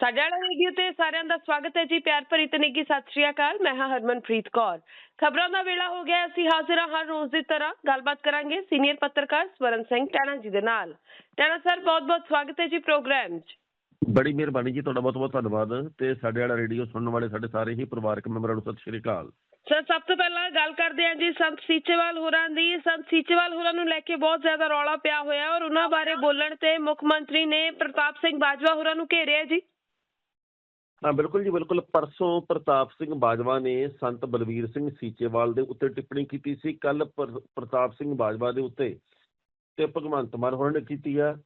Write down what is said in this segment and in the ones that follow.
ਸਾਡੇ ਵਾਲਾ ਰੇਡੀਓ ਤੇ ਸਾਰਿਆਂ ਦਾ ਸਵਾਗਤ ਹੈ ਜੀ ਪਿਆਰ ਭਰੀ ਤੇ ਨਿੱਘੀ ਸਤਿ ਸ਼੍ਰੀ ਅਕਾਲ ਮੈਂ ਹਾਂ ਹਰਮਨਪ੍ਰੀਤ ਕੌਰ। ਖਬਰਾਂ ਦਾ ਵੇਲਾ ਹੋ ਗਿਆ। ਅਸੀਂ ਹਾਜ਼ਰ ਹਾਂ ਹਰ ਰੋਜ਼ ਦੀ ਤਰ੍ਹਾਂ ਗੱਲਬਾਤ ਕਰਾਂਗੇ ਸੀਨੀਅਰ ਪੱਤਰਕਾਰ ਸਵਰਨ ਸਿੰਘ ਟਾਣਾ ਜੀ ਦੇ ਨਾਲ। ਟਾਣਾ ਸਰ ਬਹੁਤ-ਬਹੁਤ ਸਵਾਗਤ ਹੈ ਜੀ ਪ੍ਰੋਗਰਾਮ 'ਚ। ਬੜੀ ਮਿਹਰਬਾਨੀ ਜੀ ਤੁਹਾਡਾ ਬਹੁਤ ਬਹੁਤ ਧੰਨਵਾਦ ਤੇ ਸਾਡੇ ਵਾਲਾ ਰੇਡੀਓ ਸੁਣਨ ਵਾਲੇ ਸਾਡੇ ਸਾਰੇ ਹੀ ਪਰਿਵਾਰਕ ਮੈਂਬਰਾਂ ਨੂੰ ਸਤਿ ਸ਼੍ਰੀ ਅਕਾਲ। ਸਰ ਸਭ ਤੋਂ ਪਹਿਲਾਂ ਗੱਲ ਕਰਦੇ ਹਾਂ ਜੀ ਸੰਤ ਸੀਚੇਵਾਲ ਹੋਰਾਂ ਦੀ। ਸੰਤ ਸੀਚੇਵਾਲ ਹੋਰਾਂ ਨੂੰ ਲੈ ਕੇ ਬਹੁਤ ਜ਼ਿਆਦਾ ਰੌਲਾ ਪਿਆ ਹੋਇਆ ਔਰ ਉਹਨਾਂ ਬਾਰੇ ਬੋਲਣ ਤੇ ਮੁੱਖ ਮੰਤਰੀ ਨੇ ਪ੍ਰਤਾਪ ਸਿੰਘ ਬਾਜਵਾ ਹੋਰਾਂ ਨੂੰ ਘੇਰਿਆ ਜੀ। ਹਾਂ, ਬਿਲਕੁਲ ਜੀ, ਬਿਲਕੁਲ। ਪਰਸੋਂ ਪ੍ਰਤਾਪ ਸਿੰਘ ਬਾਜਵਾ ਨੇ ਸੰਤ ਬਲਵੀਰ ਸਿੰਘ ਸੀਚੇਵਾਲ ਦੇ ਉੱਤੇ ਟਿੱਪਣੀ ਕੀਤੀ ਸੀ। ਕੱਲ ਪ੍ਰਤਾਪ ਸਿੰਘ ਬਾਜਵਾ ਦੇ ਉੱਤੇ ਤੇ ਭਗਵੰਤ ਮਾਨ ਹੋਰਾਂ ਨੇ ਕੀਤੀ ਆ।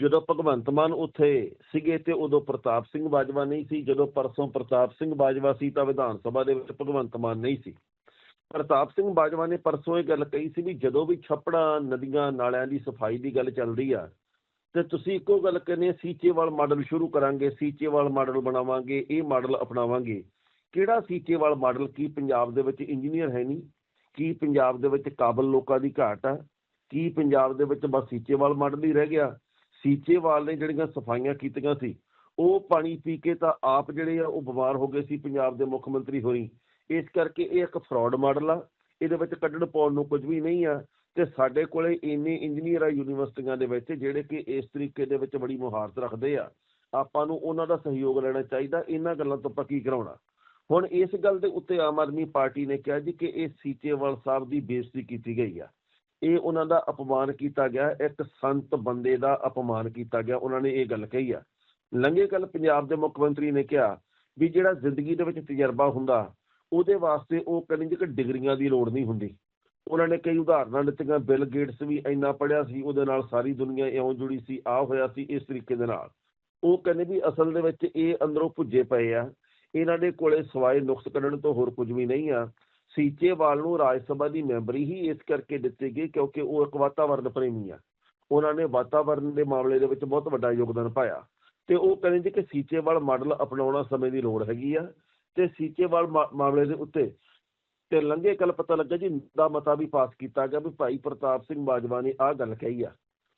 ਜਦੋਂ ਭਗਵੰਤ ਮਾਨ ਉੱਥੇ ਸੀਗੇ ਤੇ ਉਦੋਂ ਪ੍ਰਤਾਪ ਸਿੰਘ ਬਾਜਵਾ ਨਹੀਂ ਸੀ। ਜਦੋਂ ਪਰਸੋਂ ਪ੍ਰਤਾਪ ਸਿੰਘ ਬਾਜਵਾ ਸੀ ਤਾਂ ਵਿਧਾਨ ਸਭਾ ਦੇ ਵਿੱਚ ਭਗਵੰਤ ਮਾਨ ਨਹੀਂ ਸੀ। ਪ੍ਰਤਾਪ ਸਿੰਘ ਬਾਜਵਾ ਨੇ ਪਰਸੋਂ ਇਹ ਗੱਲ ਕਹੀ ਸੀ ਵੀ ਜਦੋਂ ਵੀ ਛੱਪੜਾਂ, ਨਦੀਆਂ, ਨਾਲਿਆਂ ਦੀ ਸਫ਼ਾਈ ਦੀ ਗੱਲ ਚੱਲਦੀ ਆ ਤੇ ਤੁਸੀਂ ਇੱਕੋ ਗੱਲ ਕਹਿੰਦੇ ਆ ਸੀਚੇਵਾਲ ਮਾਡਲ ਸ਼ੁਰੂ ਕਰਾਂਗੇ ਸੀਚੇਵਾਲ ਮਾਡਲ ਬਣਾਵਾਂਗੇ, ਇਹ ਮਾਡਲ ਅਪਣਾਵਾਂਗੇ। ਕਿਹੜਾ ਸੀਚੇਵਾਲ ਮਾਡਲ ਕੀ ਪੰਜਾਬ ਦੇ ਵਿੱਚ ਇੰਜੀਨੀਅਰ ਹੈ ਨਹੀਂ? ਕੀ ਪੰਜਾਬ ਦੇ ਵਿੱਚ ਕਾਬਲ ਲੋਕਾਂ ਦੀ ਘਾਟ ਆ? ਕੀ ਪੰਜਾਬ ਦੇ ਵਿੱਚ ਬਸ ਸੀਚੇਵਾਲ ਮਾਡਲ ਹੀ ਰਹਿ ਗਿਆ? ਸੀਚੇਵਾਲ ਨੇ ਜਿਹੜੀਆਂ ਸਫਾਈਆਂ ਕੀਤੀਆਂ ਸੀ, ਉਹ ਪਾਣੀ ਪੀ ਕੇ ਤਾਂ ਆਪ ਜਿਹੜੇ ਆ, ਉਹ ਬਿਮਾਰ ਹੋ ਗਏ ਸੀ ਪੰਜਾਬ ਦੇ ਮੁੱਖ ਮੰਤਰੀ ਹੋਰੀ। ਇਸ ਕਰਕੇ ਇਹ ਇੱਕ ਫਰਾਡ ਮਾਡਲ ਆ। ਇਹਦੇ ਵਿੱਚ ਕੱਢਣ ਪਾਉਣ ਨੂੰ ਕੁਝ ਵੀ ਨਹੀਂ ਆ। ਤੇ ਸਾਡੇ ਕੋਲੇ ਇੰਨੇ ਇੰਜੀਨੀਅਰ ਆ ਯੂਨੀਵਰਸਿਟੀਆਂ ਦੇ ਵਿੱਚ ਜਿਹੜੇ ਕਿ ਇਸ ਤਰੀਕੇ ਦੇ ਵਿੱਚ ਬੜੀ ਮੁਹਾਰਤ ਰੱਖਦੇ ਆ। ਆਪਾਂ ਨੂੰ ਉਹਨਾਂ ਦਾ ਸਹਿਯੋਗ ਲੈਣਾ ਚਾਹੀਦਾ, ਇਹਨਾਂ ਗੱਲਾਂ ਤੋਂ ਆਪਾਂ ਕੀ ਕਰਾਉਣਾ? ਹੁਣ ਇਸ ਗੱਲ ਦੇ ਉੱਤੇ ਆਮ ਆਦਮੀ ਪਾਰਟੀ ਨੇ ਕਿਹਾ ਜੀ ਕਿ ਇਹ ਸੀਚੇਵਾਲ ਸਾਹਿਬ ਦੀ ਬੇਇੱਜ਼ਤੀ ਕੀਤੀ ਗਈ ਆ। ਇਹ ਉਹਨਾਂ ਦਾ ਅਪਮਾਨ ਕੀਤਾ ਗਿਆ, ਇੱਕ ਸੰਤ ਬੰਦੇ ਦਾ ਅਪਮਾਨ ਕੀਤਾ ਗਿਆ, ਉਹਨਾਂ ਨੇ ਇਹ ਗੱਲ ਕਹੀ ਆ। ਲੰਘੇ ਕੱਲ ਪੰਜਾਬ ਦੇ ਮੁੱਖ ਮੰਤਰੀ ਨੇ ਕਿਹਾ ਵੀ ਜਿਹੜਾ ਜ਼ਿੰਦਗੀ ਦੇ ਵਿੱਚ ਤਜਰਬਾ ਹੁੰਦਾ, ਉਹਦੇ ਵਾਸਤੇ ਉਹ ਕਹਿੰਦੇ ਜੀ ਕਿ ਡਿਗਰੀਆਂ ਦੀ ਲੋੜ ਨਹੀਂ ਹੁੰਦੀ। ਉਹਨਾਂ ਨੇ ਕਈ ਉਦਾਹਰਨਾਂ ਦਿੱਤੀਆਂ, ਬਿਲ ਗੇਟਸ ਵੀ ਇੰਨਾ ਪੜਿਆ ਸੀ, ਉਹਦੇ ਨਾਲ ਸਾਰੀ ਦੁਨੀਆ ਇਉਂ ਜੁੜੀ ਸੀ, ਆ ਹੋਇਆ ਸੀ ਇਸ ਤਰੀਕੇ ਦੇ ਨਾਲ। ਉਹ ਕਹਿੰਦੇ ਵੀ ਅਸਲ ਦੇ ਵਿੱਚ ਇਹ ਅੰਦਰੋਂ ਭੁੱਜੇ ਪਏ ਆ। ਇਹਨਾਂ ਦੇ ਕੋਲੇ ਸਵਾਏ ਨੁਕਸ ਕੱਢਣ ਤੋਂ ਹੋਰ ਕੁਝ ਵੀ ਨਹੀਂ ਆ। ਸੀਚੇਵਾਲ ਨੂੰ ਰਾਜ ਸਭਾ ਦੀ ਮੈਂਬਰੀ ਹੀ ਇਸ ਕਰਕੇ ਦਿੱਤੀ ਗਈ ਕਿਉਂਕਿ ਉਹ ਇੱਕ ਵਾਤਾਵਰਣ ਪ੍ਰੇਮੀ ਆ। ਉਹਨਾਂ ਨੇ ਵਾਤਾਵਰਣ ਦੇ ਮਾਮਲੇ ਦੇ ਵਿੱਚ ਬਹੁਤ ਵੱਡਾ ਯੋਗਦਾਨ ਪਾਇਆ। ਤੇ ਉਹ ਕਹਿੰਦੇ ਜੀ ਕਿ ਸੀਚੇਵਾਲ ਮਾਡਲ ਅਪਣਾਉਣਾ ਸਮੇਂ ਦੀ ਲੋੜ ਹੈਗੀ ਆ। ਤੇ ਸੀਚੇਵਾਲ ਮਾ- ਮਾਮਲੇ ਦੇ ਉੱਤੇ ਤੇ ਲੰਘੇ ਕੱਲ ਪਤਾ ਲੱਗਾ ਜੀ ਦਾ ਮਤਾ ਵੀ ਪਾਸ ਕੀਤਾ ਗਿਆ ਵੀ ਭਾਈ ਪ੍ਰਤਾਪ ਸਿੰਘ ਬਾਜਵਾ ਨੇ ਆਹ ਗੱਲ ਕਹੀ ਆ।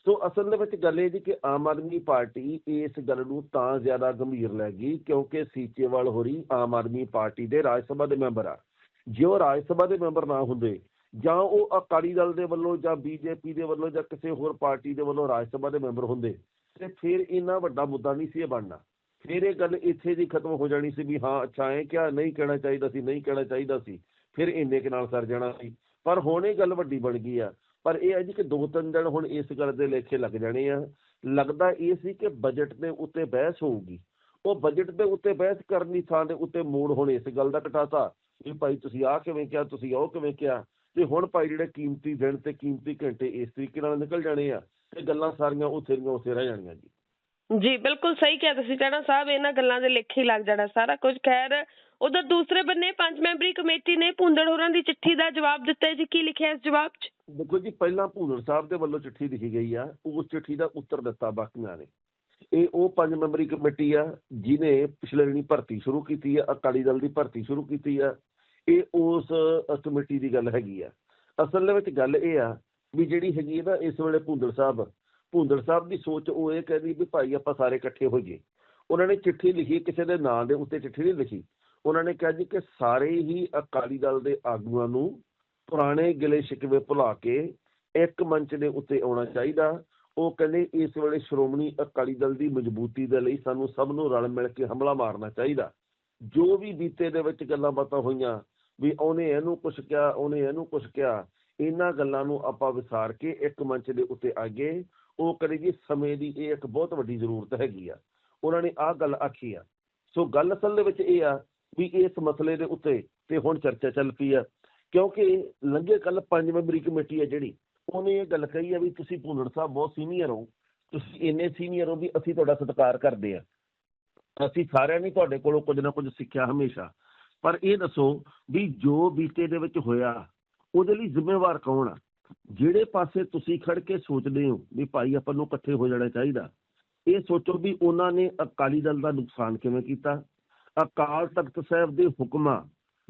ਸੋ ਅਸਲ ਦੇ ਵਿੱਚ ਗੱਲ ਇਹ ਜੀ ਕਿ ਆਮ ਆਦਮੀ ਪਾਰਟੀ ਇਸ ਗੱਲ ਨੂੰ ਤਾਂ ਜ਼ਿਆਦਾ ਗੰਭੀਰ ਲੈ ਗਈ ਕਿਉਂਕਿ ਸੀਚੇਵਾਲ ਹੋਰੀ ਆਮ ਆਦਮੀ ਪਾਰਟੀ ਦੇ ਰਾਜ ਸਭਾ ਦੇ ਮੈਂਬਰ ਆ। ਜੇ ਉਹ ਰਾਜ ਸਭਾ ਦੇ ਮੈਂਬਰ ਨਾ ਹੁੰਦੇ ਜਾਂ ਉਹ ਅਕਾਲੀ ਦਲ ਦੇ ਵੱਲੋਂ ਜਾਂ ਬੀਜੇਪੀ ਦੇ ਵੱਲੋਂ ਜਾਂ ਕਿਸੇ ਹੋਰ ਪਾਰਟੀ ਦੇ ਵੱਲੋਂ ਰਾਜ ਸਭਾ ਦੇ ਮੈਂਬਰ ਹੁੰਦੇ ਤੇ ਫਿਰ ਇੰਨਾ ਵੱਡਾ ਮੁੱਦਾ ਨਹੀਂ ਸੀ ਇਹ ਬਣਨਾ। ਫਿਰ ਇਹ ਗੱਲ ਇੱਥੇ ਦੀ ਖਤਮ ਹੋ ਜਾਣੀ ਸੀ ਵੀ ਹਾਂ ਅੱਛਾ ਐ ਕਿਆ ਨਹੀਂ ਕਹਿਣਾ ਚਾਹੀਦਾ ਸੀ, ਨਹੀਂ ਕਹਿਣਾ ਚਾਹੀਦਾ ਸੀ। ਫਿਰ ਇੰਨੇ ਕੁ ਨਾਲ ਸਰ ਜਾਣਾ ਸੀ। ਪਰ ਹੁਣ ਇਹ ਗੱਲ ਵੱਡੀ ਬਣ ਗਈ ਆ। ਪਰ ਇਹ ਹੈ ਜੀ ਕਿ ਦੋ ਤਿੰਨ ਦਿਨ ਹੁਣ ਇਸ ਗੱਲ ਦੇ ਲੇਖੇ ਲੱਗ ਜਾਣੇ ਆ। ਲੱਗਦਾ ਇਹ ਸੀ ਕਿ ਬਜਟ ਦੇ ਉੱਤੇ ਬਹਿਸ ਹੋਊਗੀ। ਉਹ ਬਜਟ ਦੇ ਉੱਤੇ ਬਹਿਸ ਕਰਨ ਦੀ ਥਾਂ ਦੇ ਉੱਤੇ ਮੂਡ ਹੁਣ ਇਸ ਗੱਲ ਦਾ ਘਟਾਤਾ। ਵੀ ਭਾਈ ਤੁਸੀਂ ਆਹ ਕਿਵੇਂ ਕਿਹਾ, ਤੁਸੀਂ ਉਹ ਕਿਵੇਂ ਕਿਹਾ। ਤੇ ਹੁਣ ਭਾਈ ਜਿਹੜੇ ਕੀਮਤੀ ਦਿਨ ਤੇ ਕੀਮਤੀ ਘੰਟੇ ਇਸ ਤਰੀਕੇ ਨਾਲ ਨਿਕਲ ਜਾਣੇ ਆ। ਤੇ ਗੱਲਾਂ ਸਾਰੀਆਂ ਉੱਥੇ ਦੀਆਂ ਉੱਥੇ ਰਹਿ ਜਾਣੀਆਂ ਜੀ। ਜੀ, ਬਿਲਕੁਲ ਸਹੀ ਕਿਹਾ ਤੁਸੀਂ ਟਾਣਾ ਸਾਹਿਬ, ਇਹਨਾਂ ਗੱਲਾਂ ਦੇ ਲੇਖੇ ਲੱਗ ਜਾਣਾ ਸਾਰਾ ਕੁਝ ਖੈਰ ਉਧਰ ਦੂਸਰੇ ਬੰਨੇ ਪੰਜ ਮੈਂਬਰੀ ਕਮੇਟੀ ਨੇ ਭੁੰਦੜ ਹੋਰਾਂ ਦੀ ਚਿੱਠੀ ਦਾ ਜਵਾਬ ਦਿੱਤਾ ਜੀ। ਕੀ ਲਿਖਿਆ ਇਸ ਜਵਾਬ 'ਚ? ਦੇਖੋ ਜੀ, ਪਹਿਲਾਂ ਭੂਨਰ ਸਾਹਿਬ ਦੇ ਵੱਲੋਂ ਚਿੱਠੀ ਲਿਖੀ ਗਈ ਆ। ਉਸ ਚਿੱਠੀ ਦਾ ਉੱਤਰ ਦਿੱਤਾ ਬਾਕੀਆਂ ਨੇ। ਇਹ ਉਹ ਪੰਜ ਮੈਂਬਰੀ ਕਮੇਟੀ ਆ ਜਿਨੇ ਪਿਛਲੇ ਦਿਨੀ ਭਰਤੀ ਸ਼ੁਰੂ ਕੀਤੀ ਆ, ਅਕਾਲੀ ਦਲ ਦੀ ਭਰਤੀ ਸ਼ੁਰੂ ਕੀਤੀ ਆ। ਇਹ ਉਸ ਕਮੇਟੀ ਦੀ ਗੱਲ ਹੈਗੀ ਆ। ਅਸਲ ਦੇ ਵਿੱਚ ਗੱਲ ਇਹ ਆ ਵੀ ਜਿਹੜੀ ਹੈਗੀ ਹੈ ਨਾ, ਇਸ ਵੇਲੇ ਭੁੰਦੜ ਸਾਹਿਬ ਭੁੰਦੜ ਸਾਹਿਬ ਦੀ ਸੋਚ ਉਹ ਇਹ ਕਹਿੰਦੀ ਵੀ ਭਾਈ ਆਪਾਂ ਸਾਰੇ ਇਕੱਠੇ ਹੋਈਏ। ਉਹਨਾਂ ਨੇ ਚਿੱਠੀ ਲਿਖੀ, ਕਿਸੇ ਦੇ ਨਾਂ ਦੇ ਉੱਤੇ ਚਿੱਠੀ ਨਹੀਂ ਲਿਖੀ। ਉਹਨਾਂ ਨੇ ਕਿਹਾ ਜੀ ਕਿ ਸਾਰੇ ਹੀ ਅਕਾਲੀ ਦਲ ਦੇ ਆਗੂਆਂ ਨੂੰ ਪੁਰਾਣੇ ਗਿਲੇ ਸ਼ਿਕਵੇ ਭੁਲਾ ਕੇ ਇੱਕ ਮੰਚ ਦੇ ਉੱਤੇ ਆਉਣਾ ਚਾਹੀਦਾ। ਉਹ ਕਹਿੰਦੇ ਇਸ ਵੇਲੇ ਸ਼੍ਰੋਮਣੀ ਅਕਾਲੀ ਦਲ ਦੀ ਮਜ਼ਬੂਤੀ ਦੇ ਲਈ ਸਾਨੂੰ ਸਭ ਨੂੰ ਰਲ ਮਿਲ ਕੇ ਹਮਲਾ ਮਾਰਨਾ ਚਾਹੀਦਾ। ਜੋ ਵੀ ਬੀਤੇ ਦੇ ਵਿੱਚ ਗੱਲਾਂ ਬਾਤਾਂ ਹੋਈਆਂ, ਵੀ ਉਹਨੇ ਇਹਨੂੰ ਕੁਛ ਕਿਹਾ, ਉਹਨੇ ਇਹਨੂੰ ਕੁਛ ਕਿਹਾ, ਇਹਨਾਂ ਗੱਲਾਂ ਨੂੰ ਆਪਾਂ ਵਿਸਾਰ ਕੇ ਇੱਕ ਮੰਚ ਦੇ ਉੱਤੇ ਆਗੇ ਉਹ ਕਰੇਗੀ ਸਮੇਂ ਦੀ ਇਹ ਇੱਕ ਬਹੁਤ ਵੱਡੀ ਜ਼ਰੂਰਤ ਹੈਗੀ ਆ। ਉਹਨਾਂ ਨੇ ਆਹ ਗੱਲ ਆਖੀ ਆ। ਸੋ ਗੱਲ ਅਸਲ ਦੇ ਵਿੱਚ ਇਹ ਆ ਵੀ ਇਸ ਮਸਲੇ ਦੇ ਉੱਤੇ ਤੇ ਹੁਣ ਚਰਚਾ ਚੱਲ ਪਈ ਆ। ਕਿਉਂਕਿ ਲੰਘੇ ਕੱਲ ਪੰਜ ਮੈਂਬਰੀ ਕਮੇਟੀ ਆ ਜਿਹੜੀ, ਉਹਨੇ ਇਹ ਗੱਲ ਕਹੀ ਆ ਵੀ ਤੁਸੀਂ ਭੁੰਨੜ ਸਾਹਿਬ ਬਹੁਤ ਸੀਨੀਅਰ ਹੋ। ਤੁਸੀਂ ਇੰਨੇ ਸੀਨੀਅਰ ਹੋ ਵੀ ਅਸੀਂ ਤੁਹਾਡਾ ਸਤਿਕਾਰ ਕਰਦੇ ਆ। ਅਸੀਂ ਸਾਰਿਆਂ ਨੇ ਤੁਹਾਡੇ ਕੋਲੋਂ ਕੁਝ ਨਾ ਕੁਝ ਸਿੱਖਿਆ ਹਮੇਸ਼ਾ। ਪਰ ਇਹ ਦੱਸੋ ਵੀ ਜੋ ਬੀਤੇ ਦੇ ਵਿੱਚ ਹੋਇਆ, ਉਹਦੇ ਲਈ ਜ਼ਿੰਮੇਵਾਰ ਕੌਣ ਆ? ਜਿਹੜੇ ਪਾਸੇ ਤੁਸੀਂ ਖੜ ਕੇ ਸੋਚਦੇ ਹੋ ਵੀ ਭਾਈ ਆਪਾਂ ਨੂੰ ਇਕੱਠੇ ਹੋ ਜਾਣਾ ਚਾਹੀਦਾ, ਇਹ ਸੋਚੋ ਵੀ ਉਹਨਾਂ ਨੇ ਅਕਾਲੀ ਦਲ ਦਾ ਨੁਕਸਾਨ ਕਿਵੇਂ ਕੀਤਾ? ਅਕਾਲ ਤਖਤ ਸਾਹਿਬ ਦੇ ਹੁਕਮਾਂ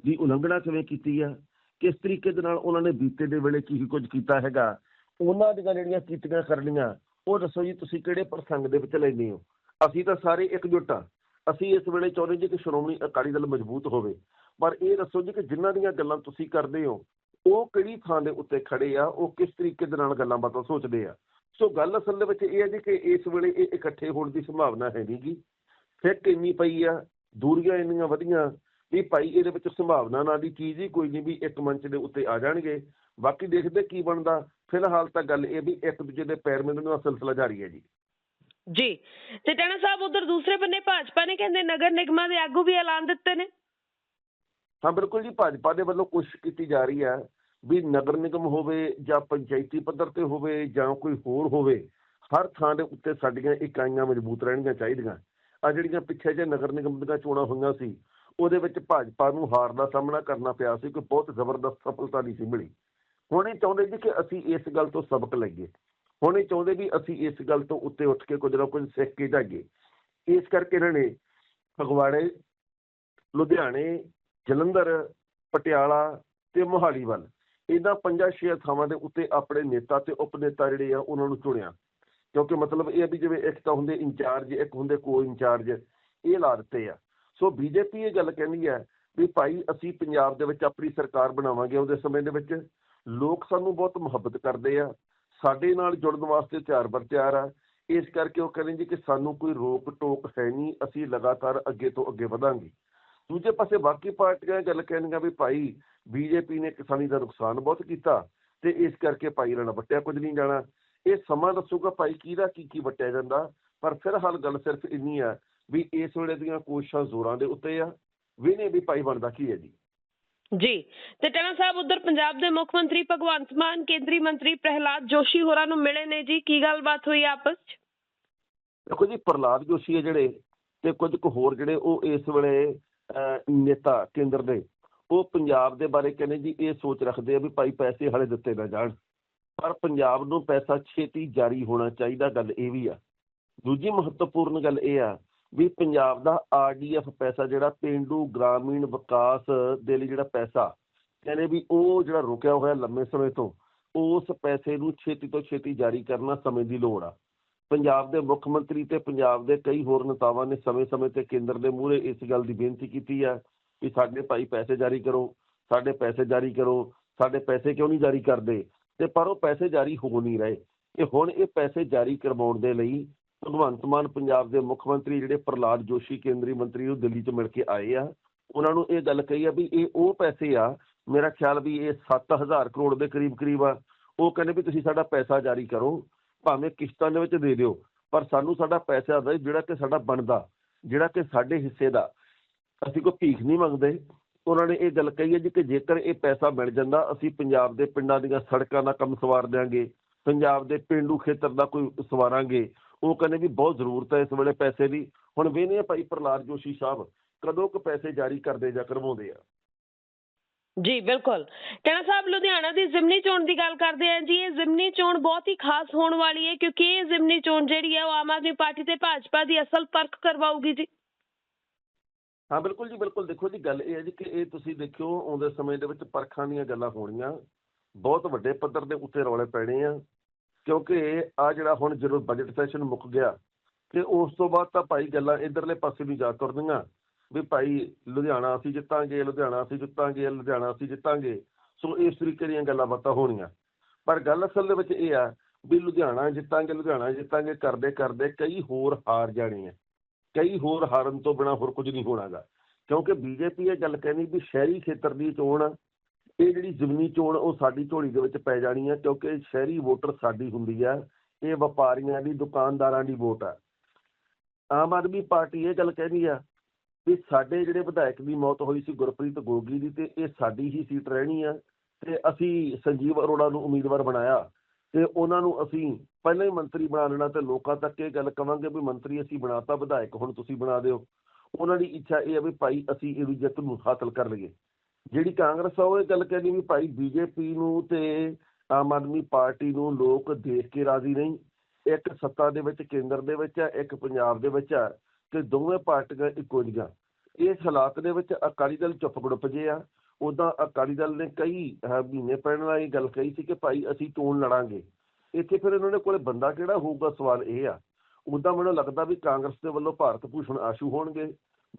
ਦੀ ਉਲੰਘਣਾ ਕਿਵੇਂ ਕੀਤੀ ਆ? ਕਿਸ ਤਰੀਕੇ ਦੇ ਨਾਲ ਉਹਨਾਂ ਨੇ ਬੀਤੇ ਦੇ ਵੇਲੇ ਕੀ ਕੁਝ ਕੀਤਾ ਹੈਗਾ? ਉਹਨਾਂ ਦੀਆਂ ਜਿਹੜੀਆਂ ਕੀਤੀਆਂ ਕਰਨੀਆਂ, ਉਹ ਦੱਸੋ ਜੀ ਤੁਸੀਂ ਕਿਹੜੇ ਪ੍ਰਸੰਗ ਦੇ ਵਿੱਚ ਲੈਂਦੇ ਹੋ? ਅਸੀਂ ਤਾਂ ਸਾਰੇ ਇਕਜੁੱਟ ਆ। ਅਸੀਂ ਇਸ ਵੇਲੇ ਚਾਹੁੰਦੇ ਜੀ ਕਿ ਸ਼੍ਰੋਮਣੀ ਅਕਾਲੀ ਦਲ ਮਜ਼ਬੂਤ ਹੋਵੇ। ਪਰ ਇਹ ਦੱਸੋ ਜੀ ਕਿ ਜਿਨ੍ਹਾਂ ਦੀਆਂ ਗੱਲਾਂ ਤੁਸੀਂ ਕਰਦੇ ਹੋ ਉਹ ਕਿਹੜੀ ਥਾਂ ਦੇ ਉੱਤੇ ਖੜੇ ਆ ਉਹ ਕਿਸ ਤਰੀਕੇ ਦੇ ਨਾਲ ਗੱਲਾਂ ਬਾਤਾਂ ਸੋਚਦੇ ਆ। ਸੋ ਗੱਲ ਅਸਲ ਦੇ ਵਿੱਚ ਇਹ ਹੈ ਜੀ ਕਿ ਇਸ ਵੇਲੇ ਇਹ ਇਕੱਠੇ ਹੋਣ ਦੀ ਸੰਭਾਵਨਾ ਹੈ ਨਹੀਂਗੀ ਫਿੱਕ ਇੰਨੀ ਪਈ ਆ ਦੂਰੀਆਂ ਇੰਨੀਆਂ ਵਧੀਆਂ ਵੀ ਭਾਈ ਇਹਦੇ ਵਿੱਚ ਸੰਭਾਵਨਾ ਨਾ ਦੀ ਚੀਜ਼ ਹੀ ਕੋਈ ਨਹੀਂ ਵੀ ਇੱਕ ਮੰਚ ਦੇ ਉੱਤੇ ਆ ਜਾਣਗੇ। ਬਾਕੀ ਦੇਖਦੇ ਕੀ ਬਣਦਾ। ਫਿਲਹਾਲ ਤਾਂ ਗੱਲ ਇਹ ਵੀ ਇੱਕ ਦੂਜੇ ਦੇ ਪੈਰ ਮਿਲਣ ਦਾ ਸਿਲਸਿਲਾ ਜਾਰੀ ਹੈ ਜੀ। ਜੀ। ਤੇ ਟੈਣਾ ਸਾਹਿਬ ਉਧਰ ਦੂਸਰੇ ਬੰਨੇ ਭਾਜਪਾ ਨੇ ਕਹਿੰਦੇ ਨਗਰ ਨਿਗਮਾਂ ਦੇ ਆਗੂ ਵੀ ਐਲਾਨ ਦਿੱਤੇ ਨੇ। ਹਾਂ ਬਿਲਕੁਲ ਜੀ। ਭਾਜਪਾ ਦੇ ਵੱਲੋਂ ਕੋਸ਼ਿਸ਼ ਕੀਤੀ ਜਾ ਰਹੀ ਹੈ ਵੀ ਨਗਰ ਨਿਗਮ ਹੋਵੇ ਜਾਂ ਪੰਚਾਇਤੀ ਪੱਧਰ ਤੇ ਹੋਵੇ ਜਾਂ ਕੋਈ ਹੋਰ ਹੋਵੇ, ਹਰ ਥਾਂ ਦੇ ਉੱਤੇ ਸਾਡੀਆਂ ਇਕਾਈਆਂ ਮਜ਼ਬੂਤ ਰਹਿਣੀਆਂ ਚਾਹੀਦੀਆਂ। ਆ ਜਿਹੜੀਆਂ ਪਿੱਛੇ ਜੇ ਨਗਰ ਨਿਗਮ ਦੀਆਂ ਚੋਣਾਂ ਹੋਈਆਂ ਸੀ, ਉਹਦੇ ਵਿੱਚ ਭਾਜਪਾ ਨੂੰ ਹਾਰ ਦਾ ਸਾਹਮਣਾ ਕਰਨਾ ਪਿਆ ਸੀ, ਕੋਈ ਬਹੁਤ ਜ਼ਬਰਦਸਤ ਸਫਲਤਾ ਨਹੀਂ ਸੀ ਮਿਲੀ। ਹੁਣ ਇਹ ਚਾਹੁੰਦੇ ਜੀ ਕਿ ਅਸੀਂ ਇਸ ਗੱਲ ਤੋਂ ਸਬਕ ਲਈਏ। ਹੁਣ ਇਹ ਚਾਹੁੰਦੇ ਵੀ ਅਸੀਂ ਇਸ ਗੱਲ ਤੋਂ ਉੱਤੇ ਉੱਠ ਕੇ ਕੁਝ ਨਾ ਕੁਝ ਸਿੱਖ ਕੇ ਜਾਈਏ। ਇਸ ਕਰਕੇ ਇਹਨਾਂ ਨੇ ਫਗਵਾੜੇ, ਲੁਧਿਆਣੇ, ਜਲੰਧਰ, ਪਟਿਆਲਾ ਤੇ ਮੋਹਾਲੀ ਵੱਲ ਇਹਨਾਂ ਪੰਜਾਂ ਛੇ ਥਾਵਾਂ ਦੇ ਉੱਤੇ ਆਪਣੇ ਨੇਤਾ ਤੇ ਉਪਨੇਤਾ ਜਿਹੜੇ ਆ, ਉਹਨਾਂ ਨੂੰ ਚੁਣਿਆ। ਕਿਉਂਕਿ ਮਤਲਬ ਇਹ ਆ ਵੀ ਜਿਵੇਂ ਇੱਕ ਤਾਂ ਹੁੰਦੇ ਇੰਚਾਰਜ, ਇੱਕ ਹੁੰਦੇ ਕੋ ਇੰਚਾਰਜ ਇਹ ਲਾ ਦਿੱਤੇ ਆ। ਸੋ ਬੀਜੇਪੀ ਇਹ ਗੱਲ ਕਹਿੰਦੀ ਹੈ ਵੀ ਭਾਈ ਅਸੀਂ ਪੰਜਾਬ ਦੇ ਵਿੱਚ ਆਪਣੀ ਸਰਕਾਰ ਬਣਾਵਾਂਗੇ ਉਹਦੇ ਸਮੇਂ ਦੇ ਵਿੱਚ। ਲੋਕ ਸਾਨੂੰ ਬਹੁਤ ਮੁਹੱਬਤ ਕਰਦੇ ਆ। ਸਾਡੇ ਨਾਲ ਜੁੜਨ ਵਾਸਤੇ ਤਿਆਰ ਬਰ ਤਿਆਰ ਆ। ਇਸ ਕਰਕੇ ਉਹ ਕਹਿੰਦੇ ਜੀ ਕਿ ਸਾਨੂੰ ਕੋਈ ਰੋਕ ਟੋਕ ਹੈ ਨਹੀਂ, ਅਸੀਂ ਲਗਾਤਾਰ ਅੱਗੇ ਤੋਂ ਅੱਗੇ ਵਧਾਂਗੇ। ਦੂਜੇ ਪਾਸੇ ਬਾਕੀ ਪਾਰਟੀਆਂ ਇਹ ਗੱਲ ਕਹਿਣਗੀਆਂ ਵੀ ਭਾਈ ਬੀਜੇਪੀ ਨੇ ਕਿਸਾਨੀ ਦਾ ਨੁਕਸਾਨ ਬਹੁਤ ਕੀਤਾ ਤੇ ਇਸ ਕਰਕੇ ਭਾਈ ਨਾਲ ਵੱਟਿਆ ਕੁਝ ਨਹੀਂ ਜਾਣਾ। ਇਹ ਸਮਾਂ ਦੱਸੂਗਾ ਭਾਈ ਕਿਹਦਾ ਕੀ ਕੀ ਵੱਟਿਆ ਜਾਂਦਾ ਪਰ ਫਿਲਹਾਲ ਗੱਲ ਸਿਰਫ ਇੰਨੀ ਆ ਵੀ ਇਸ ਵੇਲੇ ਦੀਆਂ ਕੋਸ਼ਿਸ਼ਾਂ ਜ਼ੋਰਾਂ ਦੇ ਉੱਤੇ ਆ। ਵੇਨੇ ਵੀ ਭਾਈ ਬਣਦਾ ਕੀ ਹੈ ਜੀ? ਜੀ ਤੇ ਟੈਣਾ ਸਾਹਿਬ ਉਧਰ ਪੰਜਾਬ ਦੇ ਮੁੱਖ ਮੰਤਰੀ ਭਗਵੰਤ ਮਾਨ ਕੇਂਦਰੀ ਮੰਤਰੀ ਪ੍ਰਹਿਲਾਦ ਜੋਸ਼ੀ ਹੋਰਾਂ ਨੂੰ ਮਿਲੇ ਨੇ ਜੀ। ਕੀ ਗੱਲਬਾਤ ਹੋਈ ਆਪਸ 'ਚ? ਦੇਖੋ ਜੀ ਪ੍ਰਲਾਦ ਜੋਸ਼ੀ ਹੈ ਜਿਹੜੇ ਤੇ ਕੁਝ ਕੁ ਹੋਰ ਜਿਹੜੇ ਉਹ ਇਸ ਵੇਲੇ ਨੇਤਾ ਕੇਂਦਰ ਦੇ ਉਹ ਪੰਜਾਬ ਦੇ ਬਾਰੇ ਕਹਿੰਦੇ ਜੀ, ਇਹ ਸੋਚ ਰੱਖਦੇ ਆ ਵੀ ਭਾਈ ਪੈਸੇ ਹਲੇ ਦਿੱਤੇ ਨਾ ਜਾਣ। ਪਰ ਪੰਜਾਬ ਨੂੰ ਪੈਸਾ ਛੇਤੀ ਜਾਰੀ ਹੋਣਾ ਚਾਹੀਦਾ, ਗੱਲ ਇਹ ਵੀ ਆ। ਦੂਜੀ ਮਹੱਤਵਪੂਰਨ ਗੱਲ ਇਹ ਆ ਵੀ ਪੰਜਾਬ ਦਾ ਆਰਡੀਐਫ ਪੈਸਾ ਜਿਹੜਾ ਪਿੰਡੂ ਗ੍ਰਾਮੀਣ ਵਿਕਾਸ ਦੇ ਲਈ ਜਿਹੜਾ ਪੈਸਾ, ਕਹਿੰਦੇ ਵੀ ਉਹ ਜਿਹੜਾ ਰੁਕਿਆ ਹੋਇਆ ਲੰਮੇ ਸਮੇਂ ਤੋਂ, ਉਸ ਪੈਸੇ ਨੂੰ ਛੇਤੀ ਤੋਂ ਛੇਤੀ ਜਾਰੀ ਕਰਨਾ ਸਮੇਂ ਦੀ ਲੋੜ ਆ। ਪੰਜਾਬ ਦੇ ਮੁੱਖ ਮੰਤਰੀ ਤੇ ਪੰਜਾਬ ਦੇ ਕਈ ਹੋਰ ਨੇਤਾਵਾਂ ਨੇ ਸਮੇਂ-ਸਮੇਂ ਤੇ ਕੇਂਦਰ ਦੇ ਮੂਹਰੇ ਇਸ ਗੱਲ ਦੀ ਬੇਨਤੀ ਕੀਤੀ ਆ ਵੀ ਸਾਡੇ ਭਾਈ ਪੈਸੇ ਜਾਰੀ ਕਰੋ, ਸਾਡੇ ਪੈਸੇ ਜਾਰੀ ਕਰੋ, ਸਾਡੇ ਪੈਸੇ ਕਿਉਂ ਨਹੀਂ ਜਾਰੀ ਕਰਦੇ? ਤੇ ਪਰ ਉਹ ਪੈਸੇ ਜਾਰੀ ਹੋ ਨਹੀਂ ਰਹੇ। ਇਹ ਹੁਣ ਇਹ ਪੈਸੇ ਜਾਰੀ ਕਰਵਾਉਣ ਦੇ ਲਈ ਭਗਵੰਤ ਮਾਨ ਪੰਜਾਬ ਦੇ ਮੁੱਖ ਮੰਤਰੀ ਜਿਹੜੇ ਪ੍ਰਲਾਦ ਜੋਸ਼ੀ ਕੇਂਦਰੀ ਮੰਤਰੀ ਨੂੰ ਦਿੱਲੀ 'ਚ ਮਿਲ ਕੇ ਆਏ ਆ। ਉਹਨਾਂ ਨੂੰ ਇਹ ਗੱਲ ਕਹੀ ਆ ਵੀ ਇਹ ਉਹ ਪੈਸੇ ਆ, ਮੇਰਾ ਖਿਆਲ ਵੀ ਇਹ 7000 ਕਰੋੜ ਦੇ ਕਰੀਬ ਕਰੀਬ ਆ। ਉਹ ਕਹਿੰਦੇ ਵੀ ਤੁਸੀਂ ਸਾਡਾ ਪੈਸਾ ਜਾਰੀ ਕਰੋ, ਭਾਵੇਂ ਕਿਸ਼ਤਾਂ ਦੇ ਵਿੱਚ ਦੇ ਦਿਓ, ਪਰ ਸਾਨੂੰ ਸਾਡਾ ਪੈਸਾ ਦੇ ਜਿਹੜਾ ਕਿ ਸਾਡਾ ਬਣਦਾ, ਜਿਹੜਾ ਕਿ ਸਾਡੇ ਹਿੱਸੇ ਦਾ ਅਸੀਂ ਕੋਈ ਭੀਖ ਨਹੀਂ ਮੰਗਦੇ। ਉਹਨਾਂ ਨੇ ਇਹ ਗੱਲ ਕਹੀ ਹੈ ਜੀ ਕਿ ਜੇਕਰ ਇਹ ਪੈਸਾ ਮਿਲ ਜਾਂਦਾ, ਅਸੀਂ ਪੰਜਾਬ ਦੇ ਪਿੰਡਾਂ ਦੀਆਂ ਸੜਕਾਂ ਦਾ ਕੰਮ ਸਵਾਰ ਦਿਆਂਗੇ, ਪੰਜਾਬ ਦੇ ਪਿੰਡੂ ਖੇਤਰ ਦਾ ਕੋਈ ਸਵਾਰਾਂਗੇ। ਉਹ ਕਹਿੰਦੇ ਵੀ ਬਹੁਤ ਜ਼ਰੂਰਤ ਹੈ ਇਸ ਵੇਲੇ ਪੈਸੇ ਦੀ। ਹੁਣ ਵੇਨੇ ਭਾਈ ਪ੍ਰਲਾਦ ਜੋਸ਼ੀ ਸਾਹਿਬ ਕਦੋਂ ਕੁ ਪੈਸੇ ਜਾਰੀ ਕਰਦੇ ਜਾਂ ਕਰਵਾਉਂਦੇ ਆ। ਜੀ, ਬਿਲਕੁਲ। ਕਹਿਣਾ ਸਾਹਿਬ, ਲੁਧਿਆਣਾ ਦੀ ਜ਼ਿਮਨੀ ਚੋਣ ਦੀ ਗੱਲ ਕਰਦੇ ਆ ਜੀ। ਇਹ ਜ਼ਿਮਨੀ ਚੋਣ ਬਹੁਤ ਹੀ ਖਾਸ ਹੋਣ ਵਾਲੀ ਹੈ, ਕਿਉਂਕਿ ਇਹ ਜ਼ਿਮਨੀ ਚੋਣ ਜਿਹੜੀ ਹੈ, ਉਹ ਆਮ ਆਦਮੀ ਪਾਰਟੀ ਤੇ ਭਾਜਪਾ ਦੀ ਅਸਲ ਪਰਖ ਕਰਵਾਊਗੀ ਜੀ। ਹਾਂ, ਬਿਲਕੁਲ ਜੀ, ਬਿਲਕੁਲ। ਦੇਖੋ ਜੀ, ਗੱਲ ਇਹ ਹੈ ਜੀ ਕਿ ਇਹ ਤੁਸੀਂ ਦੇਖਿਓ, ਆਉਂਦੇ ਸਮੇਂ ਦੇ ਵਿੱਚ ਪਰਖਾਂ ਦੀਆਂ ਗੱਲਾਂ ਹੋਣੀਆਂ ਬਹੁਤ ਵੱਡੇ ਪੱਧਰ ਦੇ ਉੱਤੇ ਰੌਲੇ ਪੈਣੇ ਆ, ਕਿਉਂਕਿ ਆ ਜਿਹੜਾ ਹੁਣ ਜਦੋਂ ਬਜਟ ਸੈਸ਼ਨ ਮੁੱਕ ਗਿਆ ਤੇ ਉਸ ਤੋਂ ਬਾਅਦ ਤਾਂ ਭਾਈ ਗੱਲਾਂ ਇਧਰਲੇ ਪਾਸੇ ਵੀ ਜਾ ਤੁਰਦੀਆਂ ਵੀ ਭਾਈ ਲੁਧਿਆਣਾ ਅਸੀਂ ਜਿੱਤਾਂਗੇ, ਲੁਧਿਆਣਾ ਅਸੀਂ ਜਿੱਤਾਂਗੇ, ਲੁਧਿਆਣਾ ਅਸੀਂ ਜਿੱਤਾਂਗੇ। ਸੋ ਇਸ ਤਰੀਕੇ ਦੀਆਂ ਗੱਲਾਂ ਬਾਤਾਂ ਹੋਣੀਆਂ। ਪਰ ਗੱਲ ਅਸਲ ਦੇ ਵਿੱਚ ਇਹ ਆ ਵੀ ਲੁਧਿਆਣਾ ਜਿੱਤਾਂਗੇ ਲੁਧਿਆਣਾ ਜਿੱਤਾਂਗੇ, ਕਰਦੇ ਕਰਦੇ ਕਈ ਹੋਰ ਹਾਰ ਜਾਣੇ ਆ। ਕਈ ਹੋਰ ਹਾਰਨ ਤੋਂ ਬਿਨਾ ਹੋਰ ਕੁਝ ਨਹੀਂ ਹੋਣਾਗਾ। ਕਿਉਂਕਿ ਬੀਜੇਪੀ ਇਹ ਗੱਲ ਕਹਿੰਦੀ ਵੀ ਸ਼ਹਿਰੀ ਖੇਤਰ ਦੀ ਚੋਣ ਇਹ ਜਿਹੜੀ ਜ਼ਮੀਨੀ ਚੋਣ ਉਹ ਸਾਡੀ ਝੋਲੀ ਦੇ ਵਿੱਚ ਪੈ ਜਾਣੀ ਹੈ ਕਿਉਂਕਿ ਸ਼ਹਿਰੀ ਵੋਟਰ ਸਾਡੀ ਹੁੰਦੀ ਆ, ਇਹ ਵਪਾਰੀਆਂ ਦੀ, ਦੁਕਾਨਦਾਰਾਂ ਦੀ ਵੋਟ ਆ। ਆਮ ਆਦਮੀ ਪਾਰਟੀ ਇਹ ਗੱਲ ਕਹਿੰਦੀ ਆ ਵੀ ਸਾਡੇ ਜਿਹੜੇ ਵਿਧਾਇਕ ਦੀ ਮੌਤ ਹੋਈ ਸੀ ਗੁਰਪ੍ਰੀਤ ਗੋਗੀ ਦੀ, ਤੇ ਇਹ ਸਾਡੀ ਹੀ ਸੀਟ ਰਹਿਣੀ ਆ, ਤੇ ਅਸੀਂ ਸੰਜੀਵ ਅਰੋੜਾ ਨੂੰ ਉਮੀਦਵਾਰ ਬਣਾਇਆ। ਤੇ ਉਹਨਾਂ ਨੂੰ ਅਸੀਂ ਪਹਿਲਾਂ ਹੀ ਮੰਤਰੀ ਬਣਾ ਲੈਣਾ ਤੇ ਲੋਕਾਂ ਤੱਕ ਇਹ ਗੱਲ ਕਵਾਂਗੇ ਵੀ ਮੰਤਰੀ ਅਸੀਂ ਬਣਾਤਾ, ਵਿਧਾਇਕ ਹੁਣ ਤੁਸੀਂ ਬਣਾ ਦਿਓ। ਉਹਨਾਂ ਦੀ ਇੱਛਾ ਇਹ ਹੈ ਵੀ ਭਾਈ ਅਸੀਂ ਇਹਦੀ ਜਿੱਤ ਨੂੰ ਹਾਸਲ ਕਰ ਲਈਏ। ਜਿਹੜੀ ਕਾਂਗਰਸ ਆ ਉਹ ਇਹ ਗੱਲ ਕਹਿੰਦੀ ਵੀ ਭਾਈ ਬੀਜੇਪੀ ਨੂੰ ਤੇ ਆਮ ਆਦਮੀ ਪਾਰਟੀ ਨੂੰ ਲੋਕ ਦੇਖ ਕੇ ਰਾਜ਼ੀ ਨਹੀਂ। ਇੱਕ ਸੱਤਾ ਦੇ ਵਿੱਚ, ਕੇਂਦਰ ਦੇ ਵਿੱਚ ਹੈ ਇੱਕ ਪੰਜਾਬ ਦੇ ਵਿੱਚ ਹੈ ਤੇ ਦੋਵੇਂ ਪਾਰਟੀਆਂ ਇੱਕੋ ਜਿਹੀਆਂ। ਇਸ ਹਾਲਾਤ ਦੇ ਵਿੱਚ ਅਕਾਲੀ ਦਲ ਚੁੱਪ ਗੜੁੱਪ ਜੇ ਆ। ਉਦਾਂ ਅਕਾਲੀ ਦਲ ਨੇ ਕਈ ਮਹੀਨੇ ਪਹਿਲਾਂ ਇਹ ਗੱਲ ਕਹੀ ਸੀ ਕਿ ਭਾਈ ਅਸੀਂ ਚੋਣ ਲੜਾਂਗੇ। ਇੱਥੇ ਫਿਰ ਇਹਨਾਂ ਦੇ ਕੋਲੇ ਬੰਦਾ ਕਿਹੜਾ ਹੋਊਗਾ? ਸਵਾਲ ਇਹ ਆ। ਉਦਾਂ ਮੈਨੂੰ ਲੱਗਦਾ ਵੀ ਕਾਂਗਰਸ ਦੇ ਵੱਲੋਂ ਭਾਰਤ ਭੂਸ਼ਣ ਆਸ਼ੂ ਹੋਣਗੇ।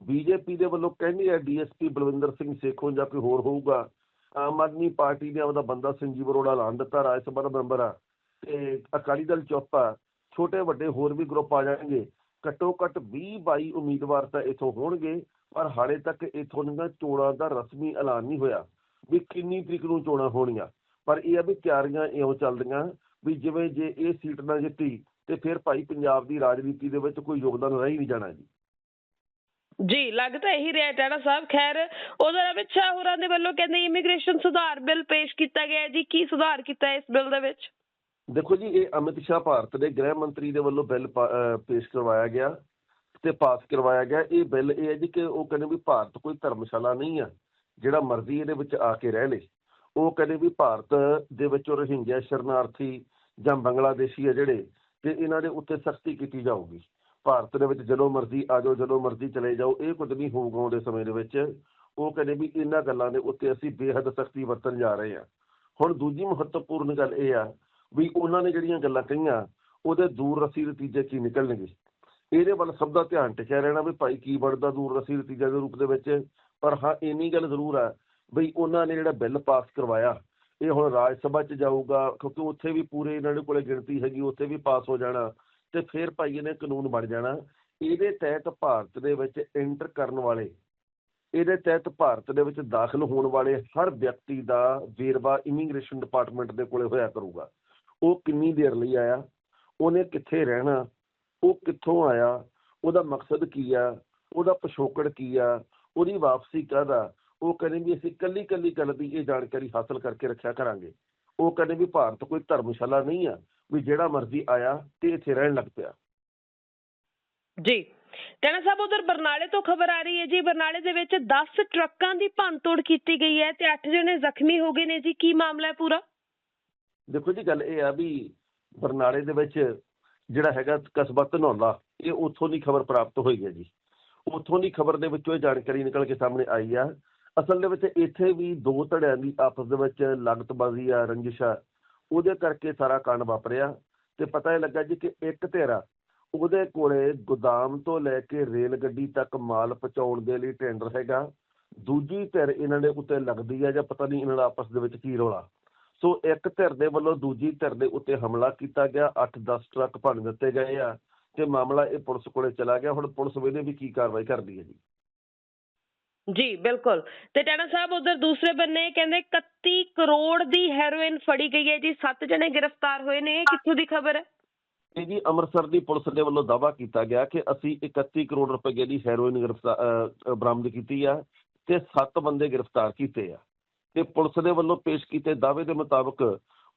ਬੀਜੇਪੀ ਦੇ ਵੱਲੋਂ ਕਹਿੰਦੇ ਆ ਡੀਐਸਪੀ ਬਲਵਿੰਦਰ ਸਿੰਘ ਸੇਖੋਂ ਜਾਂ ਕੋਈ ਹੋਰ ਹੋਊਗਾ। ਆਮ ਆਦਮੀ ਪਾਰਟੀ ਨੇ ਆਪਦਾ ਬੰਦਾ ਸੰਜੀਵ ਅਰੋੜਾ ਐਲਾਨ ਦਿੱਤਾ, ਰਾਜ ਸਭਾ ਦਾ ਮੈਂਬਰ ਆ। ਤੇ ਅਕਾਲੀ ਦਲ ਚੁੱਪ ਛੋਟੇ ਵੱਡੇ ਹੋਰ ਵੀ ਗਰੁੱਪ ਆ ਜਾਣਗੇ। ਘੱਟੋ ਘੱਟ 20 22 ਉਮੀਦਵਾਰ ਤਾਂ ਇਥੋਂ ਹੋਣਗੇ। ਪਰ ਹਾਲੇ ਤੱਕ ਇਥੋਂ ਦੀਆਂ ਚੋਣਾਂ ਦਾ ਰਸਮੀ ਐਲਾਨ ਨਹੀਂ ਹੋਇਆ ਵੀ ਕਿੰਨੀ ਤਰੀਕ ਨੂੰ ਚੋਣਾਂ ਹੋਣੀਆਂ। ਪਰ ਇਹ ਆ ਵੀ ਤਿਆਰੀਆਂ ਇਉਂ ਚੱਲਦੀਆਂ ਵੀ ਜਿਵੇਂ ਜੇ ਇਹ ਸੀਟ ਨਾ ਜਿੱਤੀ ਤੇ ਫਿਰ ਭਾਈ ਪੰਜਾਬ ਦੀ ਰਾਜਨੀਤੀ ਦੇ ਵਿੱਚ ਕੋਈ ਯੋਗਦਾਨ ਰਹਿ ਹੀ ਨਹੀਂ ਜਾਣਾ ਜੀ। ਜੀ ਲੱਗਦਾ ਇਹੀ ਰਿਹਾ ਟਾਣਾ ਸਾਹਿਬ। ਖੈਰ ਅਮਿਤ ਸ਼ਾਹ ਹੋਰਾਂ ਦੇ ਵੱਲੋਂ ਕਹਿੰਦੇ ਇਮੀਗ੍ਰੇਸ਼ਨ ਸੁਧਾਰ ਬਿੱਲ ਪੇਸ਼ ਕੀਤਾ ਗਿਆ ਜੀ। ਕੀ ਸੁਧਾਰ ਕੀਤਾ ਇਸ ਬਿੱਲ ਦੇ ਵਿੱਚ? ਦੇਖੋ ਜੀ ਇਹ ਅਮਿਤ ਸ਼ਾਹ ਭਾਰਤ ਦੇ ਗ੍ਰਹਿ ਮੰਤਰੀ ਦੇ ਵੱਲੋਂ ਬਿੱਲ ਪੇਸ਼ ਕਰਵਾਇਆ ਗਿਆ। ਤੇ ਪਾਸ ਕਰਵਾਇਆ ਗਿਆ। ਇਹ ਬਿੱਲ ਇਹ ਹੈ ਜੀ ਕਿ ਉਹ ਕਹਿੰਦੇ ਵੀ ਭਾਰਤ ਕੋਈ ਧਰਮਸ਼ਾਲਾ ਨਹੀਂ ਆ, ਜਿਹੜਾ ਮਰਜ਼ੀ ਇਹਦੇ ਵਿੱਚ ਆ ਕੇ ਰਹਿ ਲੇ। ਉਹ ਕਹਿੰਦੇ ਵੀ ਭਾਰਤ ਦੇ ਵਿੱਚੋਂ ਰੋਹਿੰਗਿਆ ਸ਼ਰਨਾਰਥੀ ਜਾਂ ਬੰਗਲਾਦੇਸ਼ੀ ਆ ਜਿਹੜੇ, ਤੇ ਇਹਨਾਂ ਦੇ ਉੱਤੇ ਸਖਤੀ ਕੀਤੀ ਜਾਊਗੀ। ਭਾਰਤ ਦੇ ਵਿੱਚ ਜਦੋਂ ਮਰਜ਼ੀ ਆ ਜਾਓ, ਜਦੋਂ ਮਰਜ਼ੀ ਚਲੇ ਜਾਓ, ਇਹ ਕੁਝ ਨਹੀਂ ਹੋਊਗਾ ਆਉਣ ਸਮੇਂ ਦੇ ਵਿੱਚ। ਉਹ ਕਹਿੰਦੇ ਵੀ ਇਹਨਾਂ ਗੱਲਾਂ ਦੇ ਉੱਤੇ ਅਸੀਂ ਬੇਹੱਦ ਸਖਤੀ ਵਰਤਣ ਜਾ ਰਹੇ ਹਾਂ ਹੁਣ ਦੂਜੀ ਮਹੱਤਵਪੂਰਨ ਗੱਲ ਇਹ ਆ ਵੀ ਉਹਨਾਂ ਨੇ ਜਿਹੜੀਆਂ ਗੱਲਾਂ ਕਹੀਆਂ, ਉਹਦੇ ਦੂਰ ਰਸੀ ਨਤੀਜੇ ਕੀ ਨਿਕਲਣਗੇ? ਇਹਦੇ ਵੱਲ ਸਭ ਦਾ ਧਿਆਨ ਟਿਕਿਆ ਰਹਿਣਾ ਵੀ ਭਾਈ ਕੀ ਬਣਦਾ ਦੂਰ ਰਸੀ ਨਤੀਜਾ ਦੇ ਰੂਪ ਦੇ ਵਿੱਚ। ਪਰ ਹਾਂ, ਇੰਨੀ ਗੱਲ ਜ਼ਰੂਰ ਹੈ ਬਈ ਉਹਨਾਂ ਨੇ ਜਿਹੜਾ ਬਿੱਲ ਪਾਸ ਕਰਵਾਇਆ, ਇਹ ਹੁਣ ਰਾਜ ਸਭਾ 'ਚ ਜਾਊਗਾ, ਕਿਉਂਕਿ ਉੱਥੇ ਵੀ ਪੂਰੇ ਇਹਨਾਂ ਦੇ ਕੋਲੇ ਗਿਣਤੀ ਹੈਗੀ, ਉੱਥੇ ਵੀ ਪਾਸ ਹੋ ਜਾਣਾ ਤੇ ਫਿਰ ਭਾਈ ਇਹਨੇ ਕਾਨੂੰਨ ਬਣ ਜਾਣਾ। ਇਹਦੇ ਤਹਿਤ ਭਾਰਤ ਦੇ ਵਿੱਚ ਐਂਟਰ ਕਰਨ ਵਾਲੇ, ਇਹਦੇ ਤਹਿਤ ਭਾਰਤ ਦੇ ਵਿੱਚ ਦਾਖਲ ਹੋਣ ਵਾਲੇ ਹਰ ਵਿਅਕਤੀ ਦਾ ਵੇਰਵਾ ਇਮੀਗ੍ਰੇਸ਼ਨ ਡਿਪਾਰਟਮੈਂਟ ਦੇ ਕੋਲੇ ਹੋਇਆ ਕਰੂਗਾ। ਉਹ ਕਿੰਨੀ ਦੇਰ ਲਈ ਆਇਆ, ਉਹਨੇ ਕਿੱਥੇ ਰਹਿਣਾ ਉਹ ਕਿੱਥੋਂ ਆਇਆ? ਉਹਦਾ ਮਕਸਦ ਕੀ ਆ? ਉਹਦਾ ਪਿਛੋਕੜ ਕੀ ਆ? ਉਹਦੀ ਵਾਪਸੀ ਕਾਹਦਾ? ਉਹ ਕਹਿੰਦੇ ਵੀ ਅਸੀਂ ਕੱਲੀ ਕੱਲੀ ਗੱਲ ਦੀ ਇਹ ਜਾਣਕਾਰੀ ਹਾਸਲ ਕਰਕੇ ਰੱਖਿਆ ਕਰਾਂਗੇ। ਉਹ ਕਹਿੰਦੇ ਵੀ ਭਾਰਤ ਕੋਈ ਧਰਮਸ਼ਾਲਾ ਨਹੀਂ ਆ ਵੀ ਜਿਹੜਾ ਮਰਜ਼ੀ ਆਇਆ ਤੇ ਇੱਥੇ ਰਹਿਣ ਲੱਗ ਪਿਆ। ਜੀ। ਟਾਣਾ ਸਾਹਿਬ ਉਧਰ ਬਰਨਾਲੇ ਤੋਂ ਖਬਰ ਆ ਰਹੀ ਹੈ ਜੀ। ਬਰਨਾਲੇ ਦੇ ਵਿੱਚ 10 ਟਰੱਕਾਂ ਦੀ ਭੰਨਤੋੜ ਕੀਤੀ ਗਈ ਹੈ ਤੇ 8 ਜਣੇ ਜ਼ਖਮੀ ਹੋ ਗਏ ਨੇ ਜੀ। ਕੀ ਮਾਮਲਾ ਹੈ ਪੂਰਾ? ਦੇਖੋ ਜੀ ਗੱਲ ਇਹ ਆ ਵੀ ਬਰਨਾਲੇ ਦੇ ਵਿੱਚ ਜਿਹੜਾ ਹੈਗਾ ਕਸਬਾ ਧਨੌਲਾ ਇਹ ਉੱਥੋਂ ਦੀ ਖਬਰ ਪ੍ਰਾਪਤ ਹੋਈ ਹੈ ਜੀ। ਉੱਥੋਂ ਦੀ ਖਬਰ ਦੇ ਵਿੱਚੋਂ ਇਹ ਜਾਣਕਾਰੀ ਨਿਕਲ ਕੇ ਸਾਹਮਣੇ ਆਈ ਆ। ਅਸਲ ਦੇ ਵਿੱਚ ਇੱਥੇ ਵੀ ਦੋ ਧੜਿਆਂ ਦੀ ਆਪਸ ਦੇ ਵਿੱਚ ਲਗਤਬਾਜ਼ੀ ਆ, ਰੰਜਿਸ਼ ਆ, ਉਹਦੇ ਕਰਕੇ ਸਾਰਾ ਕਾਂਡ ਵਾਪਰਿਆ। ਤੇ ਪਤਾ ਇਹ ਲੱਗਾ ਜੀ ਕਿ ਇੱਕ ਧਿਰ ਉਹਦੇ ਕੋਲੇ ਗੋਦਾਮ ਤੋਂ ਲੈ ਕੇ ਰੇਲ ਗੱਡੀ ਤੱਕ ਮਾਲ ਪਹੁੰਚਾਉਣ ਦੇ ਲਈ ਟੈਂਡਰ ਹੈਗਾ। ਦੂਜੀ ਧਿਰ ਇਹਨਾਂ ਦੇ ਉੱਤੇ ਲੱਗਦੀ ਆ ਜਾਂ ਪਤਾ ਨਹੀਂ ਇਹਨਾਂ ਦਾ ਆਪਸ ਦੇ ਵਿੱਚ ਕੀ ਰੌਲਾ। ਸੋ ਇੱਕ ਧਿਰ ਦੇ ਵੱਲੋਂ ਦੂਜੀ ਧਿਰ ਦੇ ਉੱਤੇ ਹਮਲਾ ਕੀਤਾ ਗਿਆ 8-10 ਟਰੱਕ ਭੰਨ ਦਿੱਤੇ ਗਏ ਆ ਤੇ ਮਾਮਲਾ ਇਹ ਪੁਲਿਸ ਕੋਲੇ ਚਲਾ ਗਿਆ। ਹੁਣ ਪੁਲਿਸ ਵੇਲੇ ਵੀ ਕੀ ਕਾਰਵਾਈ ਕਰਦੀ ਹੈ ਜੀ? ਜੀ ਬਿਲਕੁਲ। ਤੇ ਟਾਣਾ ਸਾਹਿਬ ਉਧਰ ਦੂਸਰੇ ਬੰਨੇ ਕਹਿੰਦੇ 31 ਕਰੋੜ ਦੀ ਹੈਰੋਇਨ ਫੜੀ ਗਈ ਹੈ ਜੀ। 7 ਜਣੇ ਗ੍ਰਿਫਤਾਰ ਹੋਏ ਨੇ। ਕਿੱਥੋਂ ਦੀ ਖਬਰ ਹੈ? ਇਹ ਜੀ ਅੰਮ੍ਰਿਤਸਰ ਦੀ ਪੁਲਿਸ ਦੇ ਵੱਲੋਂ ਦਾਅਵਾ ਕੀਤਾ ਗਿਆ ਕਿ ਅਸੀਂ 31 ਕਰੋੜ ਰੁਪਏ ਦੀ ਹੈਰੋਇਨ ਗ੍ਰਿਫਤਾਰ ਬਰਾਮਦ ਕੀਤੀ ਆ ਤੇ 7 ਬੰਦੇ ਗ੍ਰਿਫਤਾਰ ਕੀਤੇ ਆ। ਤੇ ਪੁਲਿਸ ਦੇ ਵੱਲੋਂ ਪੇਸ਼ ਕੀਤੇ ਦਾਅਵੇ ਦੇ ਮੁਤਾਬਕ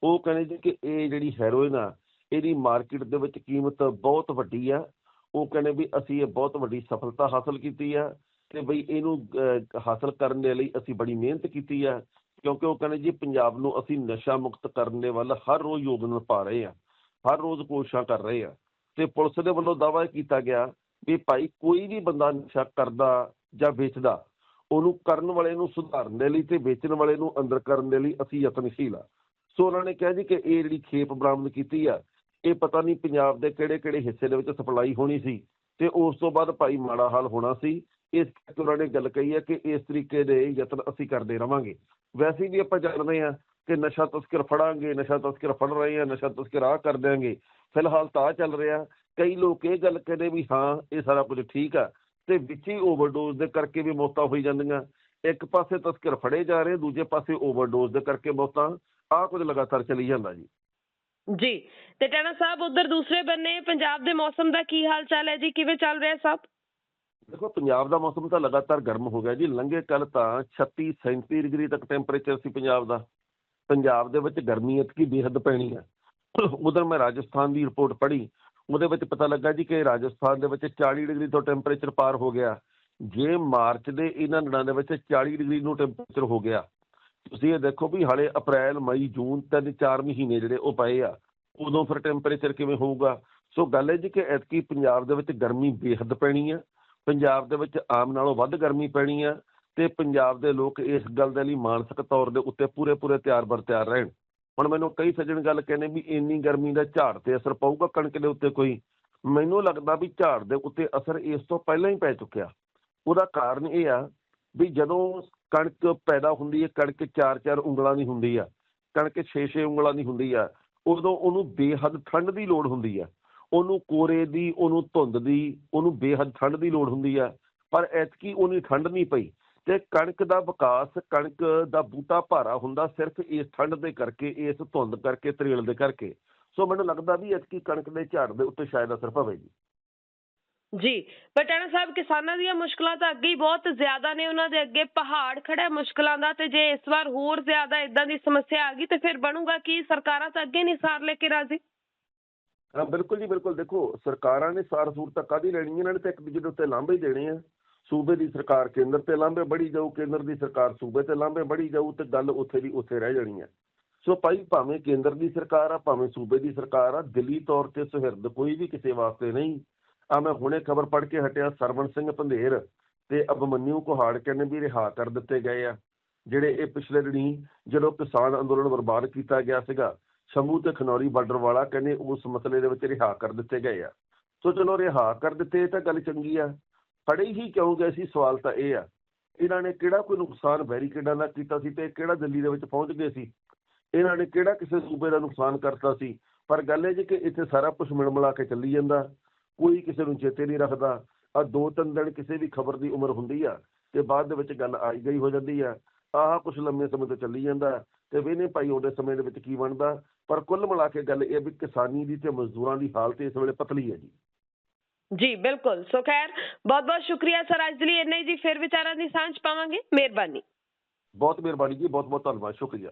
ਉਹ ਕਹਿੰਦੇ ਜੀ ਕਿ ਇਹ ਜਿਹੜੀ ਹੈਰੋਇਨ ਆ, ਇਹਦੀ ਮਾਰਕੀਟ ਦੇ ਵਿੱਚ ਕੀਮਤ ਬਹੁਤ ਵੱਡੀ ਆ। ਉਹ ਕਹਿੰਦੇ ਵੀ ਅਸੀਂ ਇਹ ਬਹੁਤ ਵੱਡੀ ਸਫਲਤਾ ਹਾਸਲ ਕੀਤੀ ਆ ਤੇ ਬਈ ਇਹਨੂੰ ਹਾਸਲ ਕਰਨ ਦੇ ਲਈ ਅਸੀਂ ਬੜੀ ਮਿਹਨਤ ਕੀਤੀ ਆ, ਕਿਉਂਕਿ ਉਹ ਕਹਿੰਦੇ ਜੀ ਪੰਜਾਬ ਨੂੰ ਅਸੀਂ ਨਸ਼ਾ ਮੁਕਤ ਕਰਨ ਦੇ ਵੱਲ ਹਰ ਰੋਜ਼ ਯੋਗਦਾਨ ਪਾ ਰਹੇ ਆ, ਹਰ ਰੋਜ਼ ਕੋਸ਼ਿਸ਼ਾਂ ਕਰ ਰਹੇ ਆ। ਤੇ ਪੁਲਿਸ ਦੇ ਵੱਲੋਂ ਦਾਅਵਾ ਇਹ ਕੀਤਾ ਗਿਆ ਵੀ ਭਾਈ ਕੋਈ ਵੀ ਬੰਦਾ ਨਸ਼ਾ ਕਰਦਾ ਜਾਂ ਵੇਚਦਾ ਉਹਨੂੰ ਕਰਨ ਵਾਲੇ ਨੂੰ ਸੁਧਾਰਨ ਦੇ ਲਈ ਤੇ ਵੇਚਣ ਵਾਲੇ ਨੂੰ ਅੰਦਰ ਕਰਨ ਦੇ ਲਈ ਅਸੀਂ ਯਤਨਸ਼ੀਲ ਆ। ਸੋ ਉਹਨਾਂ ਨੇ ਕਿਹਾ ਜੀ ਕਿ ਇਹ ਜਿਹੜੀ ਖੇਪ ਬਰਾਮਦ ਕੀਤੀ ਆ, ਇਹ ਪਤਾ ਨਹੀਂ ਪੰਜਾਬ ਦੇ ਕਿਹੜੇ ਕਿਹੜੇ ਹਿੱਸੇ ਦੇ ਵਿੱਚ ਸਪਲਾਈ ਹੋਣੀ ਸੀ ਤੇ ਉਸ ਤੋਂ ਬਾਅਦ ਭਾਈ ਮਾੜਾ ਹਾਲ ਹੋਣਾ ਸੀ। ਇਸ ਕਰਕੇ ਉਹਨਾਂ ਨੇ ਗੱਲ ਕਹੀ ਹੈ ਕਿ ਇਸ ਤਰੀਕੇ ਦੇ ਯਤਨ ਅਸੀਂ ਕਰਦੇ ਰਵਾਂਗੇ। ਵੈਸੇ ਵੀ ਆਪਾਂ ਜਾਣਦੇ ਆ ਕਿ ਨਸ਼ਾ ਤਸਕਰ ਫੜਾਂਗੇ, ਨਸ਼ਾ ਤਸਕਰ ਫੜ ਰਹੇ ਆ, ਨਸ਼ਾ ਤਸਕਰ ਆ ਕਰ ਦਿਆਂਗੇ। ਫਿਲਹਾਲ ਤਾਂ ਚੱਲ ਰਿਹਾ। ਕਈ ਲੋਕ ਇਹ ਗੱਲ ਕਹਿੰਦੇ ਵੀ ਹਾਂ, ਇਹ ਸਾਰਾ ਕੁਝ ਠੀਕ ਆ। ਤੇ ਵਿੱਚ ਹੀ ਓਵਰਡੋਜ਼ ਦੇ ਕਰਕੇ ਵੀ ਮੌਤਾਂ ਹੋਈ ਜਾਂਦੀਆਂ। ਇੱਕ ਪਾਸੇ ਤਸਕਰ ਫੜੇ ਜਾ ਰਹੇ ਦੂਜੇ ਪਾਸੇ ਓਵਰਡੋਜ਼ ਦੇ ਕਰਕੇ ਮੌਤਾਂ। ਆਹ ਕੁਝ ਲਗਾਤਾਰ ਚੱਲੀ ਜਾਂਦਾ ਜੀ। ਜੀ ਤੇ ਟਾਣਾ ਸਾਹਿਬ ਉਧਰ ਦੂਸਰੇ ਬੰਨੇ ਪੰਜਾਬ ਦੇ ਮੌਸਮ ਦਾ ਕੀ ਹਾਲ ਚਾਲ ਹੈ ਜੀ? ਕਿਵੇਂ ਚੱਲ ਰਿਹਾ ਸਭ? ਦੇਖੋ ਪੰਜਾਬ ਦਾ ਮੌਸਮ ਤਾਂ ਲਗਾਤਾਰ ਗਰਮ ਹੋ ਗਿਆ ਜੀ। ਲੰਘੇ ਕੱਲ ਤਾਂ 36 37 ਡਿਗਰੀ ਤੱਕ ਟੈਂਪਰੇਚਰ ਸੀ ਪੰਜਾਬ ਦਾ। ਪੰਜਾਬ ਦੇ ਵਿੱਚ ਗਰਮੀ ਇਤਕੀ ਬੇਹੱਦ ਪੈਣੀ ਆ। ਉਧਰ ਮੈਂ ਰਾਜਸਥਾਨ ਦੀ ਰਿਪੋਰਟ ਪੜ੍ਹੀ। ਉਹਦੇ ਵਿੱਚ ਪਤਾ ਲੱਗਾ ਜੀ ਕਿ ਰਾਜਸਥਾਨ ਦੇ ਵਿੱਚ 40 ਡਿਗਰੀ ਤੋਂ ਟੈਂਪਰੇਚਰ ਪਾਰ ਹੋ ਗਿਆ। ਜੇ ਮਾਰਚ ਦੇ ਇਹਨਾਂ ਦਿਨਾਂ ਦੇ ਵਿੱਚ 40 ਡਿਗਰੀ ਨੂੰ ਟੈਂਪਰੇਚਰ ਹੋ ਗਿਆ, ਤੁਸੀਂ ਇਹ ਦੇਖੋ ਵੀ ਹਾਲੇ ਅਪ੍ਰੈਲ, ਮਈ, ਜੂਨ ਤਿੰਨ ਚਾਰ ਮਹੀਨੇ ਜਿਹੜੇ ਉਹ ਪਏ ਆ, ਉਦੋਂ ਫਿਰ ਟੈਂਪਰੇਚਰ ਕਿਵੇਂ ਹੋਊਗਾ? ਸੋ ਗੱਲ ਹੈ ਜੀ ਕਿ ਐਤਕੀ ਪੰਜਾਬ ਦੇ ਵਿੱਚ ਗਰਮੀ ਬੇਹੱਦ ਪੈਣੀ ਆ, ਪੰਜਾਬ ਦੇ ਵਿੱਚ ਆਮ ਨਾਲੋਂ ਵੱਧ ਗਰਮੀ ਪੈਣੀ ਆ ਤੇ ਪੰਜਾਬ ਦੇ ਲੋਕ ਇਸ ਗੱਲ ਦੇ ਲਈ ਮਾਨਸਿਕ ਤੌਰ ਦੇ ਉੱਤੇ ਪੂਰੇ ਪੂਰੇ ਤਿਆਰ ਬਰ ਤਿਆਰ ਰਹਿਣ। ਹੁਣ ਮੈਨੂੰ ਕਈ ਸੱਜਣ ਗੱਲ ਕਹਿੰਦੇ ਵੀ ਇੰਨੀ ਗਰਮੀ ਦਾ ਝਾੜ ਤੇ ਅਸਰ ਪਊਗਾ ਕਣਕ ਦੇ ਉੱਤੇ ਕੋਈ। ਮੈਨੂੰ ਲੱਗਦਾ ਵੀ ਝਾੜ ਦੇ ਉੱਤੇ ਅਸਰ ਇਸ ਤੋਂ ਪਹਿਲਾਂ ਹੀ ਪੈ ਚੁੱਕਿਆ। ਉਹਦਾ ਕਾਰਨ ਇਹ ਆ ਵੀ ਜਦੋਂ ਕਣਕ ਪੈਦਾ ਹੁੰਦੀ ਹੈ, ਕਣਕ 4-4 ਉਂਗਲਾਂ ਦੀ ਹੁੰਦੀ ਆ, ਕਣਕ 6-6 ਉਂਗਲਾਂ ਦੀ ਹੁੰਦੀ ਆ, ਉਦੋਂ ਉਹਨੂੰ ਬੇਹੱਦ ਠੰਡ ਦੀ ਲੋੜ ਹੁੰਦੀ ਆ। ਉਹਨੂੰ ਕੋਰੇ ਦੀ, ਉਹਨੂੰ ਧੁੰਦ ਦੀ, ਉਹਨੂੰ ਬੇਹੱਦ ਠੰਡ ਦੀ ਲੋੜ ਹੁੰਦੀ ਆ, ਪਰ ਐਤਕੀ ਉਹਨੀ ਠੰਡ ਨਹੀਂ ਪਈ। ਤੇ ਕਣਕ ਦਾ ਵਿਕਾਸ ਕਣਕ ਦਾ ਬੂਟਾ ਭਾਰਾ ਹੁੰਦਾ ਸਿਰਫ ਇਸ ਠੰਡ ਦੇ ਕਰਕੇ ਇਸ ਧੁੰਦ ਕਰਕੇ ਤਰੇਲ ਦੇ ਕਰਕੇ। ਸੋ ਮੈਨੂੰ ਲੱਗਦਾ ਵੀ ਐਤਕੀ ਕਣਕ ਦੇ ਝਾੜ ਦੇ ਉੱਤੇ ਸ਼ਾਇਦ ਅਸਰ ਪਵੇਗੀ। ਜੀ ਪਟਾਣਾ ਸਾਹਿਬ ਕਿਸਾਨਾਂ ਦੀਆਂ ਮੁਸ਼ਕਲਾਂ ਤਾਂ ਅੱਗੇ ਹੀ ਬਹੁਤ ਜ਼ਿਆਦਾ ਨੇ ਉਹਨਾਂ ਦੇ ਅੱਗੇ ਪਹਾੜ ਖੜਾ ਮੁਸ਼ਕਲਾਂ ਦਾ ਤੇ ਜੇ ਇਸ ਵਾਰ ਹੋਰ ਜ਼ਿਆਦਾ ਇਦਾਂ ਦੀ ਸਮੱਸਿਆ ਆ ਗਈ ਤੇ ਫਿਰ ਬਣੂਗਾ ਕੀ? ਸਰਕਾਰਾਂ ਤਾਂ ਅੱਗੇ ਨਹੀਂ ਸਾਰ ਲੈ ਕੇ ਰਾਜ਼ੀ। ਹਾਂ ਬਿਲਕੁਲ ਜੀ ਬਿਲਕੁਲ। ਦੇਖੋ ਸਰਕਾਰਾਂ ਨੇ ਸਾਰ ਸੂਰ ਤਾਂ ਕਾਦੀ ਲੈਣੀ ਇਹਨਾਂ ਨੇ ਤਾਂ ਇੱਕ ਦੂਜੇ ਦੇ ਉੱਤੇ ਲਾਂਭੇ ਹੀ ਦੇਣੇ ਆ। ਸੂਬੇ ਦੀ ਸਰਕਾਰ ਕੇਂਦਰ ਤੇ ਲਾਂਭੇ, ਬੜੀ ਜਾਊ ਕੇਂਦਰ ਦੀ ਸਰਕਾਰ ਸੂਬੇ ਤੇ ਲਾਂਭੇ, ਬੜੀ ਜਾਊ ਤੇ ਗੱਲ ਉੱਥੇ ਦੀ ਉੱਥੇ ਰਹਿ ਜਾਣੀ ਹੈ। ਸੋ ਭਾਈ ਭਾਵੇਂ ਕੇਂਦਰ ਦੀ ਸਰਕਾਰ ਆ, ਭਾਵੇਂ ਸੂਬੇ ਦੀ ਸਰਕਾਰ ਆ, ਦਿੱਲੀ ਤੌਰ ਤੇ ਸੁਹਿਰਦ ਕੋਈ ਵੀ ਕਿਸੇ ਵਾਸਤੇ ਨਹੀਂ। ਆ ਮੈਂ ਹੁਣੇ ਖਬਰ ਪੜ੍ਹ ਕੇ ਹਟਿਆ, ਸਰਵਣ ਸਿੰਘ ਪੰਧੇਰ ਤੇ ਅਭਮਨਿਊ ਕੁਹਾੜ ਕਹਿੰਦੇ ਵੀ ਰਿਹਾ ਕਰ ਦਿੱਤੇ ਗਏ ਆ, ਜਿਹੜੇ ਇਹ ਪਿਛਲੇ ਦਿਨੀ ਜਦੋਂ ਕਿਸਾਨ ਅੰਦੋਲਨ ਬਰਬਾਦ ਕੀਤਾ ਗਿਆ ਸੀਗਾ, ਸ਼ੰਭੂ ਤੇ ਖਨੌਰੀ ਬਾਰਡਰ ਵਾਲਾ ਕਹਿੰਦੇ ਉਸ ਮਸਲੇ ਦੇ ਵਿੱਚ ਰਿਹਾ ਕਰ ਦਿੱਤੇ ਗਏ ਆ। ਸੋ ਚਲੋ ਰਿਹਾ ਕਰ ਦਿੱਤੇ ਤਾਂ ਗੱਲ ਚੰਗੀ ਆ। ਫੜੇ ਹੀ ਕਿਉਂ ਗਏ ਸੀ? ਸਵਾਲ ਤਾਂ ਇਹ ਆ। ਇਹਨਾਂ ਨੇ ਕਿਹੜਾ ਕੋਈ ਨੁਕਸਾਨ ਬੈਰੀਕੇਡਾਂ ਦਾ ਕੀਤਾ ਸੀ ਤੇ ਕਿਹੜਾ ਦਿੱਲੀ ਦੇ ਵਿੱਚ ਪਹੁੰਚ ਗਏ ਸੀ? ਇਹਨਾਂ ਨੇ ਕਿਹੜਾ ਕਿਸੇ ਸੂਬੇ ਦਾ ਨੁਕਸਾਨ ਕਰਤਾ ਸੀ? ਪਰ ਗੱਲ ਇਹ ਜੀ ਕਿ ਇੱਥੇ ਸਾਰਾ ਕੁਝ ਮਿਲ ਮਿਲਾ ਕੇ ਚੱਲੀ ਜਾਂਦਾ। ਕੋਈ ਕਿਸੇ ਨੂੰ ਚੇਤੇ ਨਹੀਂ ਰੱਖਦਾ। ਆ ਦੋ ਤਿੰਨ ਦਿਨ ਕਿਸੇ ਵੀ ਖਬਰ ਦੀ ਉਮਰ ਹੁੰਦੀ ਆ ਤੇ ਬਾਅਦ ਦੇ ਵਿੱਚ ਗੱਲ ਆਈ ਗਈ ਹੋ ਜਾਂਦੀ ਆ। ਆਹ ਕੁਝ ਲੰਮੇ ਸਮੇਂ ਤੋਂ ਚੱਲੀ ਜਾਂਦਾ ਤੇ ਵੇਨੇ ਭਾਈ ਉਹਦੇ ਸਮੇਂ ਦੇ ਵਿੱਚ ਕੀ ਬਣਦਾ? ਪਰ ਕੁੱਲ ਮਿਲਾ ਕੇ ਗੱਲ ਇਹ ਵੀ ਕਿਸਾਨੀ ਦੀ ਤੇ ਮਜ਼ਦੂਰਾਂ ਦੀ ਹਾਲਤ ਇਸ ਵੇਲੇ ਪਤਲੀ ਹੈ ਜੀ। ਜੀ, ਬਿਲਕੁਲ। ਸੋ ਖੈਰ ਬਹੁਤ ਬਹੁਤ ਸ਼ੁਕਰੀਆ ਸਰ, ਅੱਜ ਦੇ ਲਈ ਇੰਨਾ ਹੀ ਜੀ, ਫਿਰ ਵਿਚਾਰਾਂ ਦੀ ਸਾਂਝ ਪਾਵਾਂਗੇ। ਮਿਹਰਬਾਨੀ। ਬਹੁਤ ਮਿਹਰਬਾਨੀ ਜੀ ਬਹੁਤ ਬਹੁਤ ਧੰਨਵਾਦ, ਸ਼ੁਕਰੀਆ।